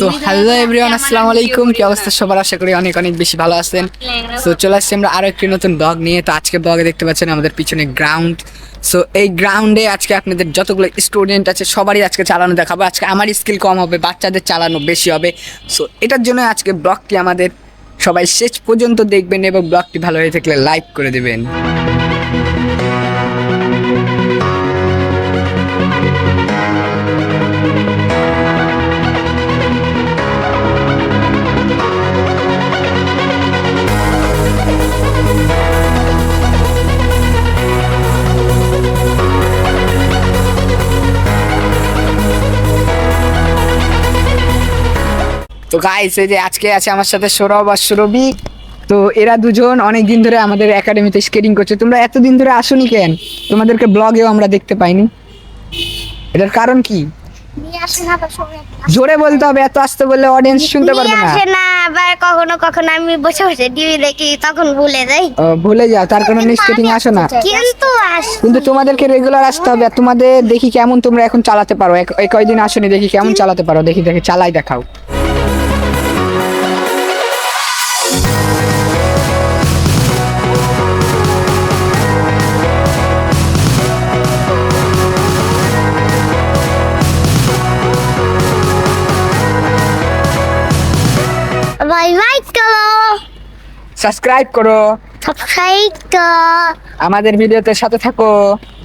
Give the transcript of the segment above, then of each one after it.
তো hello everyone আসসালামু আলাইকুম। কি অবস্থা? সবার আশা করি অনেক অনেক বেশি ভালো আছেন। সো চলে আসছি আমরা আরও একটি নতুন ব্লগ নিয়ে। তো আজকে ব্লগে দেখতে পাচ্ছেন আমাদের পিছনে গ্রাউন্ড সো এই গ্রাউন্ডে আজকে আপনাদের যতগুলো স্টুডেন্ট আছে সবারই আজকে চালানো দেখাবো। আজকে আমার স্কিল কম হবে বাচ্চাদের চালানো বেশি হবে। সো এটার জন্য আজকে ব্লগটি আমাদের সবাই শেষ পর্যন্ত দেখবেন এবং ব্লগটি ভালো হয়ে থাকলে লাইক করে দেবেন। তো গাইস এই যে আজকে আছে আমার সাথে সৌরভ আর সুরভি। তো এরা দুজন অনেক দিন ধরে আমাদের একাডেমিতে স্কেটিং করছে। তোমরা এতদিন ধরে আসোনি কেন? তোমাদেরকে ব্লগেও আমরা দেখতে পাইনি। এটার কারণ কি। জোরে বলতে হবে এত আসতে বললে অডিয়েন্স শুনতে পারবে না। আসে না আবার কখনো কখনো আমি বসে বসে টিভি দেখি তখন ভুলে যাই। ও, ভুলে যাও তার কারণে স্কেটিং আসো না। কিন্তু আস কিন্তু তোমাদেরকে রেগুলার আসতে হবে তোমাদের দেখি কেমন তোমরা এখন চালাতে পারো। এক- এই কয়দিন আসোনি দেখি কেমন চালাতে পারো। দেখি দেখি চালাই দেখাও। লাইক করো। সাবস্ক্রাইব করো। সাবস্ক্রাইব করো। আমাদের ভিডিওতে সাথে থাকো।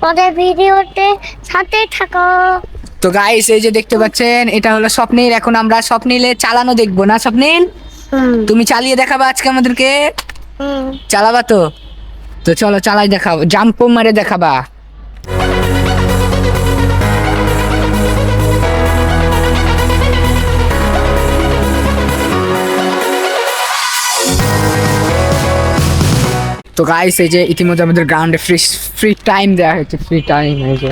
আমাদের ভিডিওতে সাথে থাকো। তো গাইস এই যে দেখতে পাচ্ছেন এটা হলো স্বপ্নীল। এখন আমরা স্বপ্নীলে চালানো দেখব না স্বপ্নীল? তুমি চালিয়ে দেখাবা আজকে আমাদেরকে? চালাবা তো? তো চলো চালাই দেখাও। জাম্প মারে দেখাবা। তো গাইস এই যে ইতিমধ্যে আমাদের গ্রাউন্ডে ফ্রি ফ্রি টাইম দেওয়া হয়েছে ফ্রি টাইম এই যে।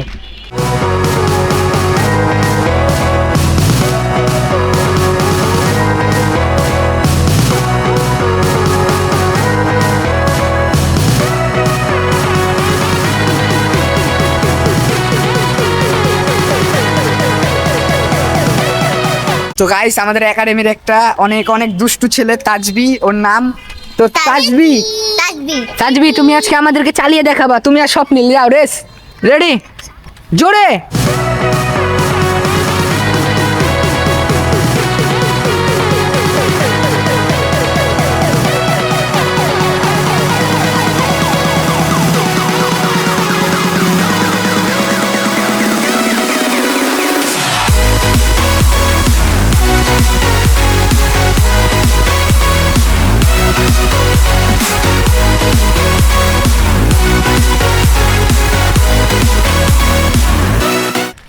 তো গাইস আমাদের একাডেমির একটা অনেক অনেক দুষ্টু ছেলে, তাজবি, ওর নাম তো তাজবি তাজবি। তাজবি। তুমি আজকে আমাদেরকে চালিয়ে দেখাবা। তুমি আর স্বপ্নিল যাও রেস। রেডি জোরে!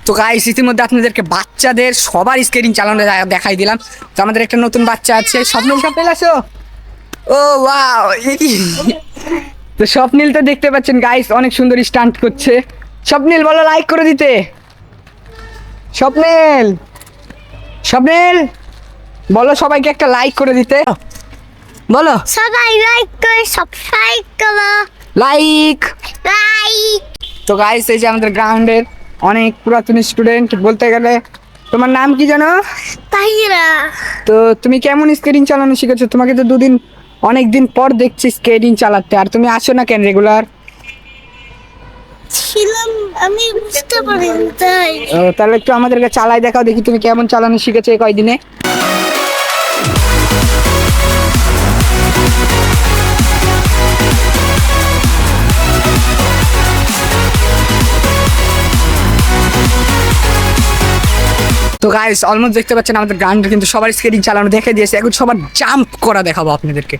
তো গাইস ইতিমধ্যে আপনাদেরকে বাচ্চাদের সবার স্কেটিং চালানো দেখাই দিলাম। তো আমাদের একটা নতুন বাচ্চা আছে স্বপ্নিল। স্বপ্নিল আসো। ও ওয়াও তো স্বপ্নিল তো দেখতে পাচ্ছেন গাইস অনেক সুন্দর স্টান্ট করছে। স্বপ্নিল বলো লাইক করে দিতে। স্বপ্নিল স্বপ্নিল বলো সবাইকে একটা লাইক করে দিতে। বলো। সবাই লাইক করে সাবস্ক্রাইব করো। লাইক লাইক তো গাইস এই যে আমাদের গ্রাউন্ডের অনেক পুরাতন স্টুডেন্ট বলতে গেলে তোমার নাম কি জানো? তাহিরা। তো তুমি কেমন স্কেটিং চালানো শিখেছো? তোমাকে তো দুদিন অনেক দিন পর দেখছি স্কেটিং চালাতে। আর তুমি আসো না কেন রেগুলার ছিলাম আমি বুঝতে পারিনি তাই। তাহলে একটু আমাদেরকে চালাই দেখাও দেখি তুমি কেমন চালানো শিখেছো এই কয়দিনে। তো গাইস অলমোস্ট দেখতে পাচ্ছেন আমাদের গ্রাউন্ডে কিন্তু সবার স্কেটিং চালানো দেখে দিয়েছে। এখন সবার জাম্প করা দেখাবো আপনাদেরকে।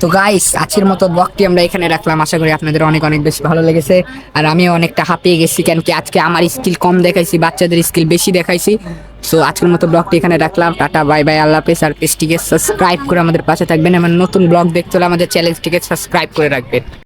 তো গাইস আজকের মতো ব্লগটি আমরা এখানে রাখলাম। আশা করি আপনাদের অনেক অনেক বেশি ভালো লেগেছে। আর আমিও অনেকটা হাঁপিয়ে গেছি কেন কি আজকে আমার স্কিল কম দেখাইছি, বাচ্চাদের স্কিল বেশি দেখাইছি। সো আজকের মতো ব্লগটি এখানে রাখলাম। টাটা বাই বাই আল্লাহ হাফেজ। আর পেজটিকে সাবস্ক্রাইব করে আমাদের পাশে থাকবেন। এবং নতুন ব্লগ দেখতে হলে আমাদের চ্যানেলটিকে সাবস্ক্রাইব করে রাখবেন।